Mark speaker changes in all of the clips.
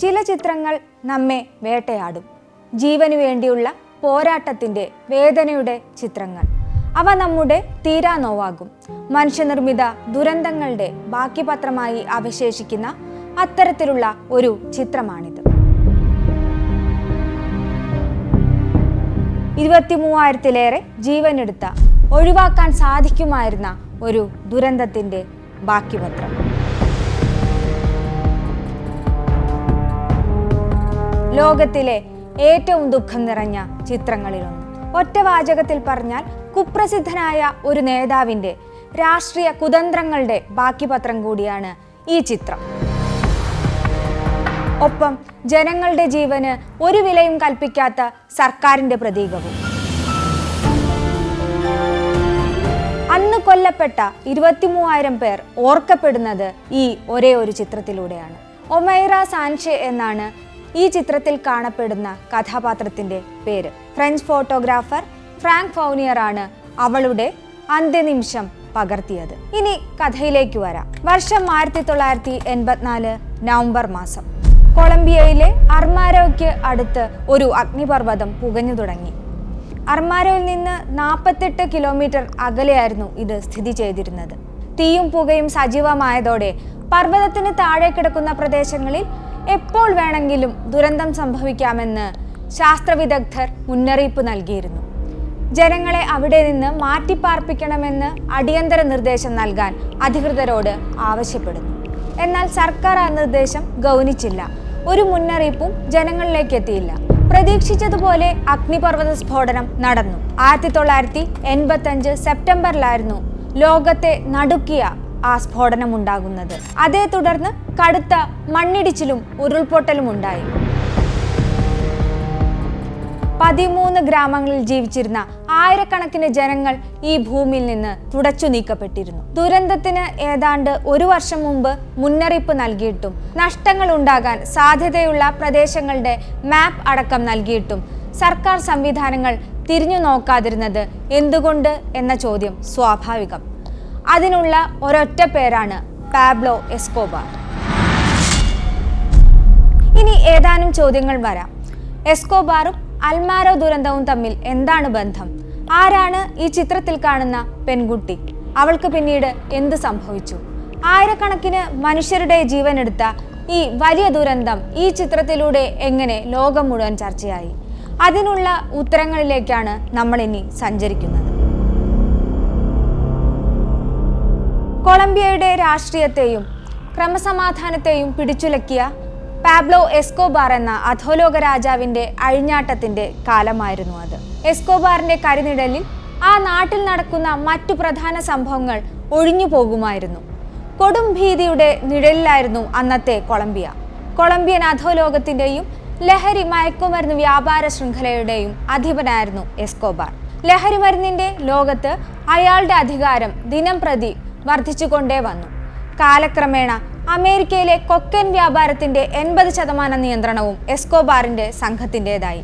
Speaker 1: ചില ചിത്രങ്ങൾ നമ്മെ വേട്ടയാടും. ജീവനു വേണ്ടിയുള്ള പോരാട്ടത്തിന്റെ വേദനയുടെ ചിത്രങ്ങൾ. അവ നമ്മുടെ തീരാ നോവാകും. മനുഷ്യനിർമ്മിത ദുരന്തങ്ങളുടെ ബാക്കി പത്രമായി അവശേഷിക്കുന്ന അത്തരത്തിലുള്ള ഒരു ചിത്രമാണിത്. ഇരുപത്തി മൂവായിരത്തിലേറെ ജീവനെടുത്ത ഒഴിവാക്കാൻ സാധിക്കുമായിരുന്ന ഒരു ദുരന്തത്തിന്റെ ബാക്കി പത്രം ലോകത്തിലെ ഏറ്റവും ദുഃഖം നിറഞ്ഞ ചിത്രങ്ങളിലൊന്ന്. ഒറ്റ വാചകത്തിൽ പറഞ്ഞാൽ കുപ്രസിദ്ധനായ ഒരു നേതാവിന്റെ രാഷ്ട്രീയ കുതന്ത്രങ്ങളുടെ ബാക്കി പത്രം കൂടിയാണ് ഈ ചിത്രം. ഒപ്പം ജനങ്ങളുടെ ജീവന് ഒരു വിലയും കൽപ്പിക്കാത്ത സർക്കാരിന്റെ പ്രതീകവും. അന്ന് കൊല്ലപ്പെട്ട ഇരുപത്തിമൂവായിരം പേർ ഓർക്കപ്പെടുന്നത് ഈ ഒരേ ഒരു ചിത്രത്തിലൂടെയാണ്. ഒമൈറ സാൻഷെ എന്നാണ് ഈ ചിത്രത്തിൽ കാണപ്പെടുന്ന കഥാപാത്രത്തിന്റെ പേര്. ഫ്രഞ്ച് ഫോട്ടോഗ്രാഫർ ഫ്രാങ്ക് ഫൗനിയർ ആണ് അവളുടെ അന്ത്യനിമിഷം പകർത്തിയത്. ഇനി കഥയിലേക്ക് വരാം. വർഷം ആയിരത്തി തൊള്ളായിരത്തി എൺപത്തിനാല് നവംബർ മാസം. കൊളംബിയയിലെ അർമാരോയ്ക്ക് അടുത്ത് ഒരു അഗ്നിപർവതം പുകഞ്ഞു തുടങ്ങി. അർമാരോയിൽ നിന്ന് നാൽപ്പത്തെട്ട് കിലോമീറ്റർ അകലെയായിരുന്നു ഇത് സ്ഥിതി ചെയ്തിരുന്നത്. തീയും പുകയും സജീവമായതോടെ പർവതത്തിന് താഴെ കിടക്കുന്ന പ്രദേശങ്ങളിൽ എപ്പോൾ വേണമെങ്കിലും ദുരന്തം സംഭവിക്കാമെന്ന് ശാസ്ത്രവിദഗ്ധർ മുന്നറിയിപ്പ് നൽകിയിരുന്നു. ജനങ്ങളെ അവിടെ നിന്ന് മാറ്റിപ്പാർപ്പിക്കണമെന്ന് അടിയന്തര നിർദ്ദേശം നൽകാൻ അധികൃതരോട് ആവശ്യപ്പെടുന്നു. എന്നാൽ സർക്കാർ ആ നിർദ്ദേശം ഗൗനിച്ചില്ല. ഒരു മുന്നറിയിപ്പും ജനങ്ങളിലേക്ക് എത്തിയില്ല. പ്രതീക്ഷിച്ചതുപോലെ അഗ്നിപർവത സ്ഫോടനം നടന്നു. ആയിരത്തി തൊള്ളായിരത്തി എൺപത്തി അഞ്ച് സെപ്റ്റംബറിലായിരുന്നു ലോകത്തെ നടുക്കിയ ആ സ്ഫോടനം ഉണ്ടാകുന്നത് അതേ തുടർന്ന് കടുത്ത മണ്ണിടിച്ചിലും ഉരുൾപൊട്ടലും ഉണ്ടായി പതിമൂന്ന് ഗ്രാമങ്ങളിൽ ജീവിച്ചിരുന്ന ആയിരക്കണക്കിന് ജനങ്ങൾ ഈ ഭൂമിയിൽ നിന്ന് തുടച്ചു നീക്കപ്പെട്ടിരുന്നു. ദുരന്തത്തിന് ഏതാണ്ട് ഒരു വർഷം മുമ്പ് മുന്നറിയിപ്പ് നൽകിയിട്ടും നഷ്ടങ്ങൾ ഉണ്ടാകാൻ സാധ്യതയുള്ള പ്രദേശങ്ങളുടെ മാപ്പ് അടക്കം നൽകിയിട്ടും സർക്കാർ സംവിധാനങ്ങൾ തിരിഞ്ഞു നോക്കാതിരുന്നത് എന്തുകൊണ്ട് എന്ന ചോദ്യം സ്വാഭാവികം. അതിനുള്ള ഒരൊറ്റ പേരാണ് പാബ്ലോ എസ്കോബാർ. ഇനി ഏതാനും ചോദ്യങ്ങൾ വരാം. എസ്കോബാറും അൽമാരോ ദുരന്തവും തമ്മിൽ എന്താണ് ബന്ധം? ആരാണ് ഈ ചിത്രത്തിൽ കാണുന്ന പെൺകുട്ടി? അവൾക്ക് പിന്നീട് എന്ത് സംഭവിച്ചു? ആയിരക്കണക്കിന് മനുഷ്യരുടെ ജീവനെടുത്ത ഈ വലിയ ദുരന്തം ഈ ചിത്രത്തിലൂടെ എങ്ങനെ ലോകം മുഴുവൻ ചർച്ചയായി? അതിനുള്ള ഉത്തരങ്ങളിലേക്കാണ് നമ്മൾ ഇനി സഞ്ചരിക്കുന്നത്. കൊളംബിയയുടെ രാഷ്ട്രീയത്തെയും ക്രമസമാധാനത്തെയും പിടിച്ചുലക്കിയ പാബ്ലോ എസ്കോബാർ എന്ന അധോലോക രാജാവിന്റെ അഴിഞ്ഞാട്ടത്തിന്റെ കാലമായിരുന്നു അത്. എസ്കോബാറിന്റെ കരിനിഴലിൽ ആ നാട്ടിൽ നടക്കുന്ന മറ്റു പ്രധാന സംഭവങ്ങൾ ഒഴിഞ്ഞു പോകുമായിരുന്നു. കൊടും ഭീതിയുടെ നിഴലിലായിരുന്നു അന്നത്തെ കൊളംബിയ. കൊളംബിയൻ അധോലോകത്തിന്റെയും ലഹരി മയക്കുമരുന്ന് വ്യാപാര ശൃംഖലയുടെയും അധിപനായിരുന്നു എസ്കോബാർ. ലഹരി മരുന്നിന്റെ ലോകത്ത് അയാളുടെ അധികാരം ദിനം പ്രതി വർദ്ധിച്ചുകൊണ്ടേ വന്നു. കാലക്രമേണ അമേരിക്കയിലെ കൊക്കൻ വ്യാപാരത്തിന്റെ എൺപത് ശതമാനം നിയന്ത്രണവും എസ്കോബാറിന്റെ സംഘത്തിന്റെതായി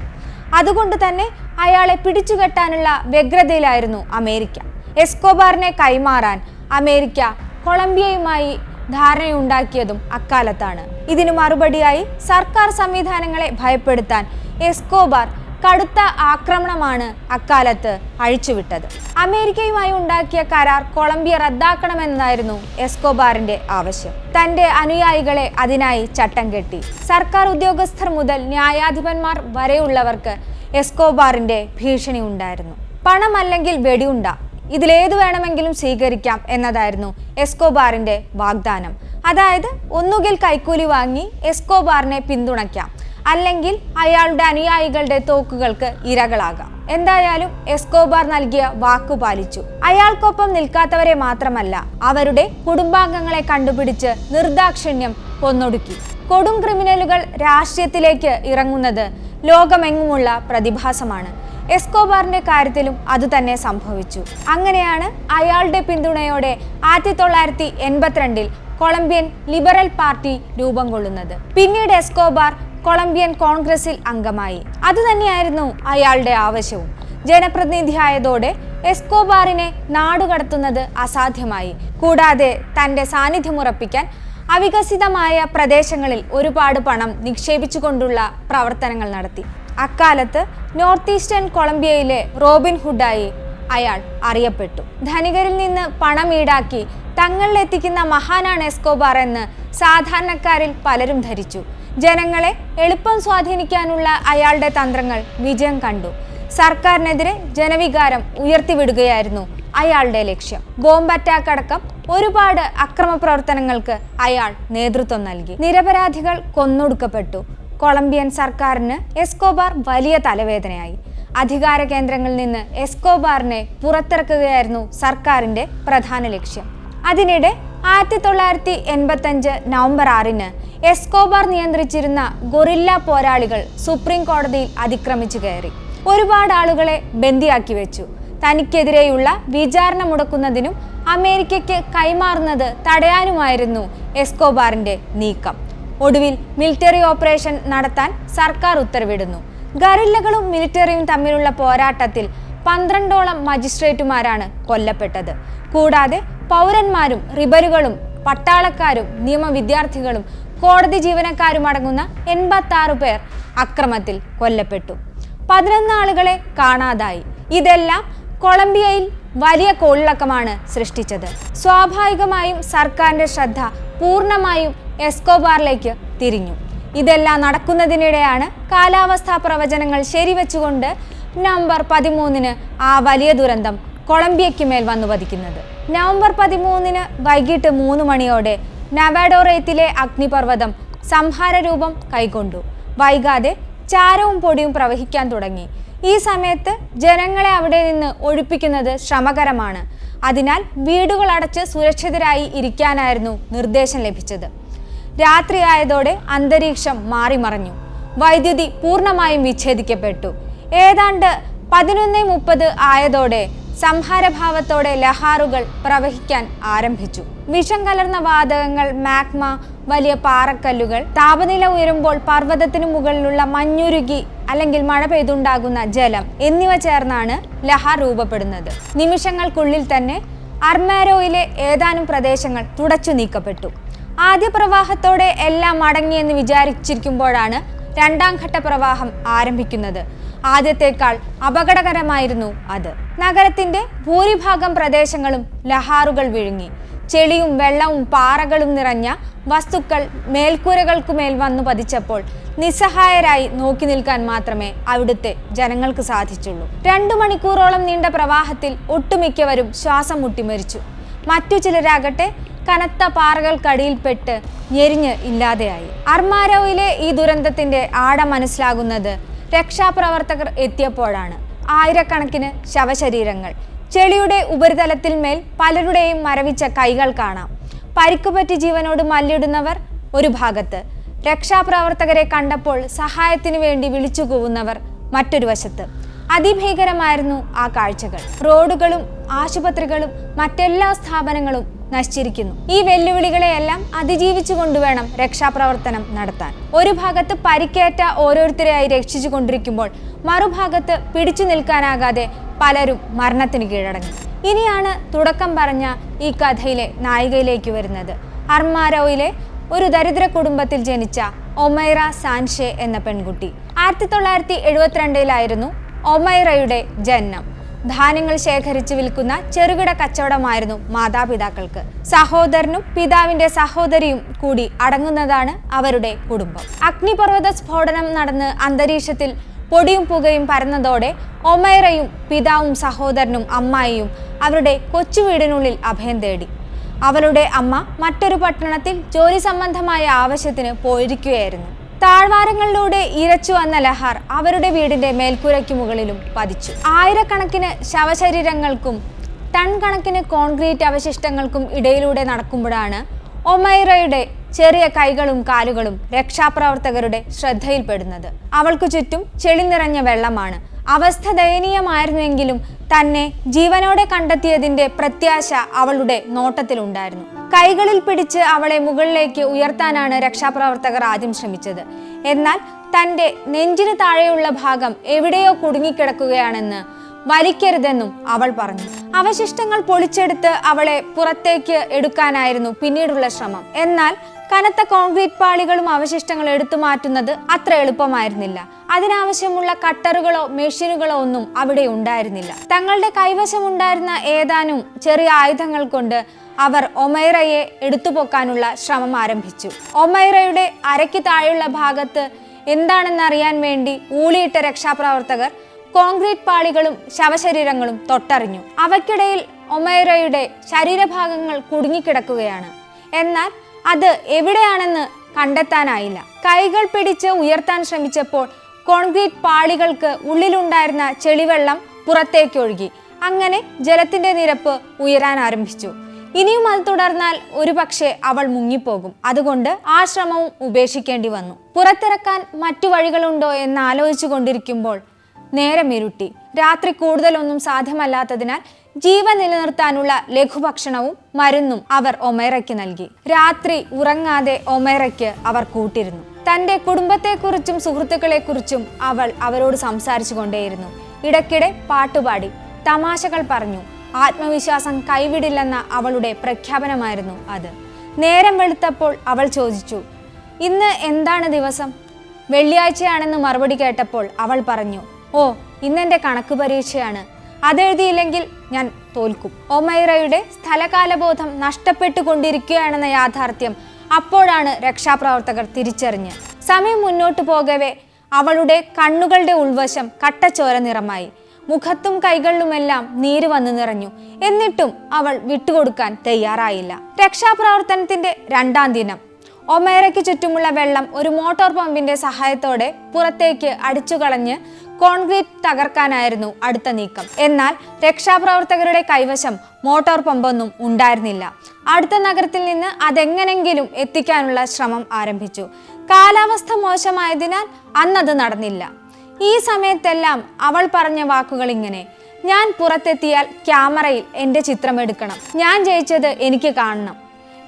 Speaker 1: അതുകൊണ്ട് തന്നെ അയാളെ പിടിച്ചുകെട്ടാനുള്ള വ്യഗ്രതയിലായിരുന്നു അമേരിക്ക. എസ്കോബാറിനെ കൈമാറാൻ അമേരിക്ക കൊളംബിയയുമായി ധാരണയുണ്ടാക്കിയതും അക്കാലത്താണ്. ഇതിനു മറുപടിയായി സർക്കാർ സംവിധാനങ്ങളെ ഭയപ്പെടുത്താൻ എസ്കോബാർ കടുത്ത ആക്രമണമാണ് അക്കാലത്ത് അഴിച്ചുവിട്ടത്. അമേരിക്കയുമായി ഉണ്ടാക്കിയ കരാർ കൊളംബിയ റദ്ദാക്കണമെന്നായിരുന്നു എസ്കോബാറിന്റെ ആവശ്യം. തന്റെ അനുയായികളെ അതിനായി ചട്ടം കെട്ടി. സർക്കാർ ഉദ്യോഗസ്ഥർ മുതൽ ന്യായാധിപന്മാർ വരെയുള്ളവർക്ക് എസ്കോബാറിന്റെ ഭീഷണി ഉണ്ടായിരുന്നു. പണമല്ലെങ്കിൽ വെടിയുണ്ട. ഇതിലേതു വേണമെങ്കിലും സ്വീകരിക്കാം എന്നതായിരുന്നു എസ്കോബാറിന്റെ വാഗ്ദാനം. അതായത് ഒന്നുകിൽ കൈക്കൂലി വാങ്ങി എസ്കോബാറിനെ പിന്തുണയ്ക്കാം. അല്ലെങ്കിൽ അയാളുടെ അനുയായികളുടെ തോക്കുകൾക്ക് ഇരകളാകാം. എന്തായാലും എസ്കോബാർ നൽകിയ വാക്കു പാലിച്ചു. അയാൾക്കൊപ്പം നിൽക്കാത്തവരെ മാത്രമല്ല അവരുടെ കുടുംബാംഗങ്ങളെ കണ്ടുപിടിച്ച് നിർദാക്ഷിണ്യം കൊന്നൊടുക്കി കൊടും ക്രിമിനലുകൾ രാഷ്ട്രീയത്തിലേക്ക് ഇറങ്ങുന്നത് ലോകമെങ്ങുമുള്ള പ്രതിഭാസമാണ്. എസ്കോബാറിന്റെ കാര്യത്തിലും അതുതന്നെ സംഭവിച്ചു. അങ്ങനെയാണ് അയാളുടെ പിന്തുണയോടെ ആയിരത്തി തൊള്ളായിരത്തി എൺപത്തിരണ്ടിൽ കൊളംബിയൻ ലിബറൽ പാർട്ടി രൂപം കൊള്ളുന്നത്. പിന്നീട് എസ്കോബാർ കൊളംബിയൻ കോൺഗ്രസിൽ അംഗമായി. അതുതന്നെയായിരുന്നു അയാളുടെ ആവശ്യവും. ജനപ്രതിനിധിയായതോടെ എസ്കോബാറിനെ നാടുകടത്തുന്നത് അസാധ്യമായി. കൂടാതെ തന്റെ സാന്നിധ്യമുറപ്പിക്കാൻ അവികസിതമായ പ്രദേശങ്ങളിൽ ഒരുപാട് പണം നിക്ഷേപിച്ചുകൊണ്ടുള്ള പ്രവർത്തനങ്ങൾ നടത്തി. അക്കാലത്ത് നോർത്ത് ഈസ്റ്റേൺ കൊളംബിയയിലെ റോബിൻ ഹുഡായി അയാൾ അറിയപ്പെട്ടു. ധനികരിൽ നിന്ന് പണം ഈടാക്കി തങ്ങളിലെത്തിക്കുന്ന മഹാനാണ് എസ്കോബാർ എന്ന് സാധാരണക്കാരിൽ പലരും ധരിച്ചു. ജനങ്ങളെ എളുപ്പം സ്വാധീനിക്കാനുള്ള അയാളുടെ തന്ത്രങ്ങൾ വിജയം കണ്ടു. സർക്കാരിനെതിരെ ജനവികാരം ഉയർത്തിവിടുകയായിരുന്നു അയാളുടെ ലക്ഷ്യം. ബോംബ് അറ്റാക്ക് അടക്കം ഒരുപാട് അക്രമ പ്രവർത്തനങ്ങൾക്ക് അയാൾ നേതൃത്വം നൽകി. നിരപരാധികൾ കൊന്നൊടുക്കപ്പെട്ടു. കൊളംബിയൻ സർക്കാരിന് എസ്കോബാർ വലിയ തലവേദനയായി. അധികാര കേന്ദ്രങ്ങളിൽ നിന്ന് എസ്കോബാറിനെ പുറത്തിറക്കുകയായിരുന്നു സർക്കാരിന്റെ പ്രധാന ലക്ഷ്യം. അതിനിടെ ആയിരത്തി തൊള്ളായിരത്തി എൺപത്തഞ്ച് നവംബർ ആറിന് എസ്കോബാർ നിയന്ത്രിച്ചിരുന്ന ഗൊറില്ല പോരാളികൾ സുപ്രീം കോടതിയിൽ അതിക്രമിച്ചു കയറി. ഒരുപാട് ആളുകളെ ബന്ദിയാക്കി വെച്ചു. തനിക്കെതിരെയുള്ള വിചാരണ മുടക്കുന്നതിനും അമേരിക്കയ്ക്ക് കൈമാറുന്നത് തടയാനുമായിരുന്നു എസ്കോബാറിന്റെ നീക്കം. ഒടുവിൽ മിലിറ്ററി ഓപ്പറേഷൻ നടത്താൻ സർക്കാർ ഉത്തരവിടുന്നു. ഗറില്ലകളും മിലിറ്ററിയും തമ്മിലുള്ള പോരാട്ടത്തിൽ പന്ത്രണ്ടോളം മജിസ്ട്രേറ്റുമാരാണ് കൊല്ലപ്പെട്ടത്. കൂടാതെ പൗരന്മാരും റിബലുകളും പട്ടാളക്കാരും നിയമവിദ്യാർത്ഥികളും കോടതി ജീവനക്കാരും അടങ്ങുന്ന എൺപത്തി പേർ അക്രമത്തിൽ കൊല്ലപ്പെട്ടു. പതിനൊന്ന് ആളുകളെ കാണാതായി. ഇതെല്ലാം കൊളംബിയയിൽ വലിയ കോളിളക്കമാണ് സൃഷ്ടിച്ചത്. സ്വാഭാവികമായും സർക്കാരിന്റെ ശ്രദ്ധ പൂർണമായും എസ്കോബാറിലേക്ക് തിരിഞ്ഞു. ഇതെല്ലാം നടക്കുന്നതിനിടെയാണ് കാലാവസ്ഥാ പ്രവചനങ്ങൾ ശരിവെച്ചുകൊണ്ട് നവംബർ പതിമൂന്നിന് ആ വലിയ ദുരന്തം കൊളംബിയയ്ക്ക് മേൽ വന്നു പതിക്കുന്നത് നവംബർ പതിമൂന്നിന് വൈകിട്ട് മൂന്ന് മണിയോടെ നവാഡോറേത്തിലെ അഗ്നിപർവതം സംഹാരരൂപം കൈക്കൊണ്ടു വൈകാതെ ചാരവും പൊടിയും പ്രവഹിക്കാൻ തുടങ്ങി. ഈ സമയത്ത് ജനങ്ങളെ അവിടെ നിന്ന് ഒഴിപ്പിക്കുന്നത് ശ്രമകരമാണ്. അതിനാൽ വീടുകൾ അടച്ച് സുരക്ഷിതരായി ഇരിക്കാനായിരുന്നു നിർദ്ദേശം ലഭിച്ചത്. രാത്രിയായതോടെ അന്തരീക്ഷം മാറിമറഞ്ഞു. വൈദ്യുതി പൂർണമായും വിച്ഛേദിക്കപ്പെട്ടു. ഏതാണ്ട് പതിനൊന്ന് മുപ്പത് ആയതോടെ സംഹാരഭാവത്തോടെ ലഹാറുകൾ പ്രവഹിക്കാൻ ആരംഭിച്ചു. വിഷം കലർന്ന വാതകങ്ങൾ മാഗ്മ വലിയ പാറക്കല്ലുകൾ താപനില ഉയരുമ്പോൾ പർവതത്തിനു മുകളിലുള്ള മഞ്ഞുരുകി അല്ലെങ്കിൽ മഴ പെയ്തുണ്ടാകുന്ന ജലം എന്നിവ ചേർന്നാണ് ലഹാർ രൂപപ്പെടുന്നത്. നിമിഷങ്ങൾക്കുള്ളിൽ തന്നെ അർമാരോയിലെ ഏതാനും പ്രദേശങ്ങൾ തുടച്ചു നീക്കപ്പെട്ടു. ആദ്യ പ്രവാഹത്തോടെ എല്ലാം മടങ്ങിയെന്ന് വിചാരിച്ചിരിക്കുമ്പോഴാണ് രണ്ടാം ഘട്ട പ്രവാഹം ആരംഭിക്കുന്നത്. ആദ്യത്തേക്കാൾ അപകടകരമായിരുന്നു അത്. നഗരത്തിന്റെ ഭൂരിഭാഗം പ്രദേശങ്ങളും ലഹാറുകൾ വിഴുങ്ങി. ചെളിയും വെള്ളവും പാറകളും നിറഞ്ഞ വസ്തുക്കൾ മേൽക്കൂരകൾക്കുമേൽ വന്നു പതിച്ചപ്പോൾ നിസ്സഹായരായി നോക്കി നിൽക്കാൻ മാത്രമേ അവിടുത്തെ ജനങ്ങൾക്ക് സാധിച്ചുള്ളൂ. രണ്ടു മണിക്കൂറോളം നീണ്ട പ്രവാഹത്തിൽ ഒട്ടുമിക്കവരും ശ്വാസം മുട്ടി മരിച്ചു. മറ്റു ചിലരാകട്ടെ കനത്ത പാറകൾക്കടിയിൽപ്പെട്ട് ഞെരിഞ്ഞ് ഇല്ലാതെയായി. അർമാരോയിലെ ഈ ദുരന്തത്തിന്റെ ആഴം മനസ്സിലാകുന്നത് രക്ഷാപ്രവർത്തകർ എത്തിയപ്പോഴാണ് ആയിരക്കണക്കിന് ശവശരീരങ്ങൾ. ചെളിയുടെ ഉപരിതലത്തിൽ മേൽ പലരുടെയും മരവിച്ച കൈകൾ കാണാം. പരിക്കുപറ്റി ജീവനോട് മല്ലിടുന്നവർ ഒരു ഭാഗത്ത്. രക്ഷാപ്രവർത്തകരെ കണ്ടപ്പോൾ സഹായത്തിനു വേണ്ടി വിളിച്ചു കൂവുന്നവർ മറ്റൊരു വശത്ത്. അതിഭീകരമായിരുന്നു ആ കാഴ്ചകൾ. റോഡുകളും ആശുപത്രികളും മറ്റെല്ലാ സ്ഥാപനങ്ങളും നശിച്ചിരിക്കുന്നു. ഈ വെല്ലുവിളികളെയെല്ലാം അതിജീവിച്ചു കൊണ്ടുവേണം രക്ഷാപ്രവർത്തനം നടത്താൻ. ഒരു ഭാഗത്ത് പരിക്കേറ്റ ഓരോരുത്തരെയായി രക്ഷിച്ചു കൊണ്ടിരിക്കുമ്പോൾ മറുഭാഗത്ത് പിടിച്ചു നിൽക്കാനാകാതെ പലരും മരണത്തിന് കീഴടങ്ങി. ഇനിയാണ് തുടക്കം പറഞ്ഞ ഈ കഥയിലെ നായികയിലേക്ക് വരുന്നത്. അർമാരോയിലെ ഒരു ദരിദ്ര കുടുംബത്തിൽ ജനിച്ച ഒമൈറ സാൻഷെ എന്ന പെൺകുട്ടി. ആയിരത്തി തൊള്ളായിരത്തി എഴുപത്തിരണ്ടിലായിരുന്നു ഒമൈറയുടെ ജനനം. ധാന്യങ്ങൾ ശേഖരിച്ച് വിൽക്കുന്ന ചെറുകിട കച്ചവടമായിരുന്നു മാതാപിതാക്കൾക്ക്. സഹോദരനും പിതാവിന്റെ സഹോദരിയും കൂടി അടങ്ങുന്നതാണ് അവരുടെ കുടുംബം. അഗ്നിപർവത സ്ഫോടനം നടന്ന് അന്തരീക്ഷത്തിൽ പൊടിയും പുകയും പരന്നതോടെ ഒമൈറയും പിതാവും സഹോദരനും അമ്മായിയും അവരുടെ കൊച്ചു വീടിനുള്ളിൽ അഭയം തേടി. അവളുടെ അമ്മ മറ്റൊരു പട്ടണത്തിൽ ജോലി സംബന്ധമായ ആവശ്യത്തിന് പോയിരിക്കുകയായിരുന്നു. താഴ്വാരങ്ങളിലൂടെ ഇരച്ചു വന്ന ലഹാർ അവരുടെ വീടിന്റെ മേൽക്കൂരയ്ക്ക് മുകളിലും പതിച്ചു. ആയിരക്കണക്കിന് ശവശരീരങ്ങൾക്കും ടൺ കണക്കിന് കോൺക്രീറ്റ് അവശിഷ്ടങ്ങൾക്കും ഇടയിലൂടെ നടക്കുമ്പോഴാണ് ഒമൈറയുടെ ചെറിയ കൈകളും കാലുകളും രക്ഷാപ്രവർത്തകരുടെ ശ്രദ്ധയിൽപ്പെടുന്നത്. അവൾക്കു ചുറ്റും ചെളി നിറഞ്ഞ വെള്ളമാണ്. അവസ്ഥ ദയനീയമായിരുന്നുവെങ്കിലും തന്നെ ജീവനോടെ കണ്ടെത്തിയതിന്റെ പ്രത്യാശ അവളുടെ നോട്ടത്തിലുണ്ടായിരുന്നു. കൈകളിൽ പിടിച്ച് അവളെ മുകളിലേക്ക് ഉയർത്താനാണ് രക്ഷാപ്രവർത്തകർ ആദ്യം ശ്രമിച്ചത്. എന്നാൽ തന്റെ നെഞ്ചിന് താഴെയുള്ള ഭാഗം എവിടെയോ കുടുങ്ങിക്കിടക്കുകയാണെന്ന് വലിക്കരുതെന്നും അവൾ പറഞ്ഞു. അവശിഷ്ടങ്ങൾ പൊളിച്ചെടുത്ത് അവളെ പുറത്തേക്ക് എടുക്കാനായിരുന്നു പിന്നീടുള്ള ശ്രമം. എന്നാൽ കനത്ത കോൺക്രീറ്റ് പാളികളും അവശിഷ്ടങ്ങളും എടുത്തു മാറ്റുന്നത് അത്ര എളുപ്പമായിരുന്നില്ല. അതിനാവശ്യമുള്ള കട്ടറുകളോ മെഷീനുകളോ ഒന്നും അവിടെ ഉണ്ടായിരുന്നില്ല. തങ്ങളുടെ കൈവശമുണ്ടായിരുന്ന ഏതാനും ചെറിയ ആയുധങ്ങൾ കൊണ്ട് അവർ ഒമൈറയെ എടുത്തുപോക്കാനുള്ള ശ്രമം ആരംഭിച്ചു. ഒമൈറയുടെ അരയ്ക്ക് താഴെയുള്ള ഭാഗത്ത് എന്താണെന്നറിയാൻ വേണ്ടി ഊളിയിട്ട രക്ഷാപ്രവർത്തകർ കോൺക്രീറ്റ് പാളികളും ശവശരീരങ്ങളും തൊട്ടറിഞ്ഞു. അവയ്ക്കിടയിൽ ഒമൈറയുടെ ശരീരഭാഗങ്ങൾ കുടുങ്ങിക്കിടക്കുകയാണ്. എന്നാൽ അത് എവിടെയാണെന്ന് കണ്ടെത്താനായില്ല. കൈകൾ പിടിച്ച് ഉയർത്താൻ ശ്രമിച്ചപ്പോൾ കോൺക്രീറ്റ് പാളികൾക്ക് ഉള്ളിലുണ്ടായിരുന്ന ചെളിവെള്ളം പുറത്തേക്കൊഴുകി. അങ്ങനെ ജലത്തിന്റെ നിരപ്പ് ഉയരാൻ ആരംഭിച്ചു. ഇനിയും അത് തുടർന്നാൽ ഒരുപക്ഷെ അവൾ മുങ്ങിപ്പോകും. അതുകൊണ്ട് ആ ശ്രമവും ഉപേക്ഷിക്കേണ്ടി വന്നു. പുറത്തിറക്കാൻ മറ്റു വഴികളുണ്ടോ എന്ന് ആലോചിച്ചു കൊണ്ടിരിക്കുമ്പോൾ നേരം ഇരുട്ടി. രാത്രി കൂടുതലൊന്നും സാധ്യമല്ലാത്തതിനാൽ ജീവൻ നിലനിർത്താനുള്ള ലഘുഭക്ഷണവും മരുന്നും അവർ ഒമേറയ്ക്ക് നൽകി. രാത്രി ഉറങ്ങാതെ ഒമേറയ്ക്ക് അവർ കൂട്ടിരുന്നു. തന്റെ കുടുംബത്തെക്കുറിച്ചും സുഹൃത്തുക്കളെക്കുറിച്ചും അവൾ അവരോട് സംസാരിച്ചു കൊണ്ടേയിരുന്നു. ഇടയ്ക്കിടെ പാട്ടുപാടി തമാശകൾ പറഞ്ഞു. ആത്മവിശ്വാസം കൈവിടില്ലെന്ന അവളുടെ പ്രഖ്യാപനമായിരുന്നു അത്. നേരം വെളുത്തപ്പോൾ അവൾ ചോദിച്ചു ഇന്ന് എന്താണ് ദിവസം? വെള്ളിയാഴ്ചയാണെന്ന് മറുപടി കേട്ടപ്പോൾ അവൾ പറഞ്ഞു ഓ ഇന്നെന്റെ കണക്ക് പരീക്ഷയാണ്. അതെഴുതിയില്ലെങ്കിൽ ഞാൻ തോൽക്കും. ഒമൈറയുടെ സ്ഥലകാലബോധം നഷ്ടപ്പെട്ടുകൊണ്ടിരിക്കുകയാണെന്ന യാഥാർത്ഥ്യം അപ്പോഴാണ് രക്ഷാപ്രവർത്തകർ തിരിച്ചറിഞ്ഞ്. സമയം മുന്നോട്ടു പോകവേ അവളുടെ കണ്ണുകളുടെ ഉൾവശം കട്ടച്ചോര നിറമായി. മുഖത്തും കൈകളിലുമെല്ലാം നീര് വന്നു നിറഞ്ഞു. എന്നിട്ടും അവൾ വിട്ടുകൊടുക്കാൻ തയ്യാറായില്ല. രക്ഷാപ്രവർത്തനത്തിന്റെ രണ്ടാം ദിനം. ഒമേറയ്ക്ക് ചുറ്റുമുള്ള വെള്ളം ഒരു മോട്ടോർ പമ്പിന്റെ സഹായത്തോടെ പുറത്തേക്ക് അടിച്ചുകളഞ്ഞ് കോൺക്രീറ്റ് തകർക്കാനായിരുന്നു അടുത്ത നീക്കം. എന്നാൽ രക്ഷാപ്രവർത്തകരുടെ കൈവശം മോട്ടോർ പമ്പൊന്നും ഉണ്ടായിരുന്നില്ല. അടുത്ത നഗരത്തിൽ നിന്ന് അതെങ്ങനെങ്കിലും എത്തിക്കാനുള്ള ശ്രമം ആരംഭിച്ചു. കാലാവസ്ഥ മോശമായതിനാൽ അന്നത് നടന്നില്ല. ഈ സമയത്തെല്ലാം അവൾ പറഞ്ഞ വാക്കുകൾ ഇങ്ങനെ ഞാൻ പുറത്തെത്തിയാൽ ക്യാമറയിൽ എന്റെ ചിത്രം എടുക്കണം. ഞാൻ ജയിച്ചത് എനിക്ക് കാണണം.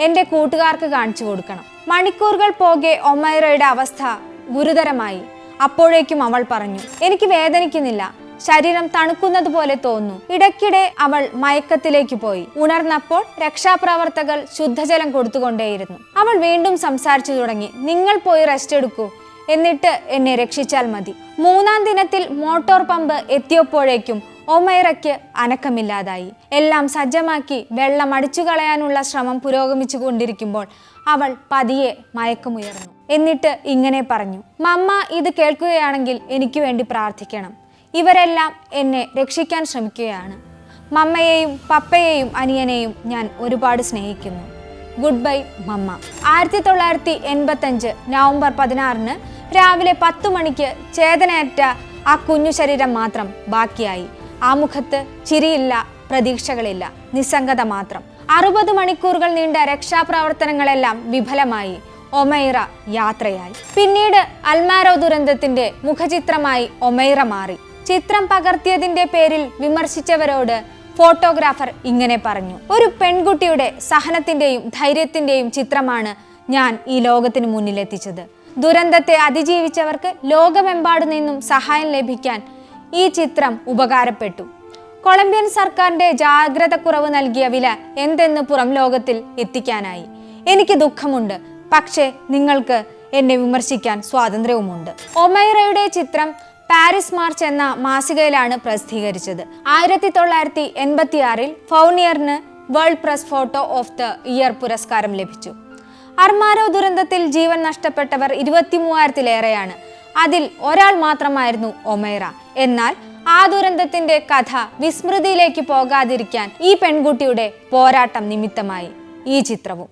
Speaker 1: എന്റെ കൂട്ടുകാർക്ക് കാണിച്ചു കൊടുക്കണം. മണിക്കൂറുകൾ പോകെ ഒമൈറയുടെ അവസ്ഥ ഗുരുതരമായി. അപ്പോഴേക്കും അവൾ പറഞ്ഞു എനിക്ക് വേദനിക്കുന്നില്ല. ശരീരം തണുക്കുന്നത് പോലെ തോന്നുന്നു. ഇടയ്ക്കിടെ അവൾ മയക്കത്തിലേക്ക് പോയി. ഉണർന്നപ്പോൾ രക്ഷാപ്രവർത്തകർ ശുദ്ധജലം കൊടുത്തുകൊണ്ടേയിരുന്നു. അവൾ വീണ്ടും സംസാരിച്ചു തുടങ്ങി നിങ്ങൾ പോയി റെസ്റ്റ് എടുക്കൂ. എന്നിട്ട് എന്നെ രക്ഷിച്ചാൽ മതി. മൂന്നാം ദിനത്തിൽ മോട്ടോർ പമ്പ് എത്തിയപ്പോഴേക്കും ഒമൈറയ്ക്ക് അനക്കമില്ലാതായി. എല്ലാം സജ്ജമാക്കി വെള്ളം അടിച്ചു കളയാനുള്ള ശ്രമം പുരോഗമിച്ചു കൊണ്ടിരിക്കുമ്പോൾ അവൾ പതിയെ മയക്കമുയർന്നു. എന്നിട്ട് ഇങ്ങനെ പറഞ്ഞു മമ്മ ഇത് കേൾക്കുകയാണെങ്കിൽ എനിക്ക് വേണ്ടി പ്രാർത്ഥിക്കണം. ഇവരെല്ലാം എന്നെ രക്ഷിക്കാൻ ശ്രമിക്കുകയാണ്. മമ്മയെയും പപ്പയെയും അനിയനെയും ഞാൻ ഒരുപാട് സ്നേഹിക്കുന്നു. Good bye mamma. ആയിരത്തി തൊള്ളായിരത്തി എൺപത്തഞ്ച് നവംബർ പതിനാറിന് രാവിലെ പത്തു മണിക്ക് ചേതനയറ്റ ആ കുഞ്ഞു ശരീരം മാത്രം ബാക്കിയായി. ആ മുഖത്ത് ചിരിയില്ല പ്രതീക്ഷകളില്ല നിസ്സംഗത മാത്രം. അറുപത് മണിക്കൂറുകൾ നീണ്ട രക്ഷാപ്രവർത്തനങ്ങളെല്ലാം വിഫലമായി. ഒമൈറ യാത്രയായി. പിന്നീട് അൽമാരോ ദുരന്തത്തിന്റെ മുഖചിത്രമായി ഒമൈറ മാറി. ചിത്രം പകർത്തിയതിന്റെ പേരിൽ വിമർശിച്ചവരോട് ഫോട്ടോഗ്രാഫർ ഇങ്ങനെ പറഞ്ഞു. ഒരു പെൺകുട്ടിയുടെ സഹനത്തിന്റെയും ധൈര്യത്തിന്റെയും ചിത്രമാണ് ഞാൻ ഈ ലോകത്തിന് മുന്നിലെത്തിച്ചത്. ദുരന്തത്തെ അതിജീവിച്ചവർക്ക് ലോകമെമ്പാടു നിന്നും സഹായം ലഭിക്കാൻ ഈ ചിത്രം ഉപകാരപ്പെട്ടു. കൊളംബിയൻ സർക്കാരിന്റെ ജാഗ്രത കുറവ് നൽകിയ വില എന്തെന്ന് പുറം ലോകത്തിൽ എത്തിക്കാനായി. എനിക്ക് ദുഃഖമുണ്ട്. പക്ഷേ നിങ്ങൾക്ക് എന്നെ വിമർശിക്കാൻ സ്വാതന്ത്ര്യവുമുണ്ട്. ഒമൈറയുടെ ചിത്രം പാരീസ് മാർച്ച് എന്ന മാസികയിലാണ് പ്രസിദ്ധീകരിച്ചത്. ആയിരത്തി തൊള്ളായിരത്തി എൺപത്തിയാറിൽ ഫൗണിയറിന് world press photo of the year പുരസ്കാരം ലഭിച്ചു. അർമാരോ ദുരന്തത്തിൽ ജീവൻ നഷ്ടപ്പെട്ടവർ ഇരുപത്തി മൂവായിരത്തിലേറെയാണ് അതിൽ ഒരാൾ മാത്രമായിരുന്നു ഒമൈറ. എന്നാൽ ആ ദുരന്തത്തിന്റെ കഥ വിസ്മൃതിയിലേക്ക് പോകാതിരിക്കാൻ ഈ പെൺകുട്ടിയുടെ പോരാട്ടം നിമിത്തമായി. ഈ ചിത്രവും.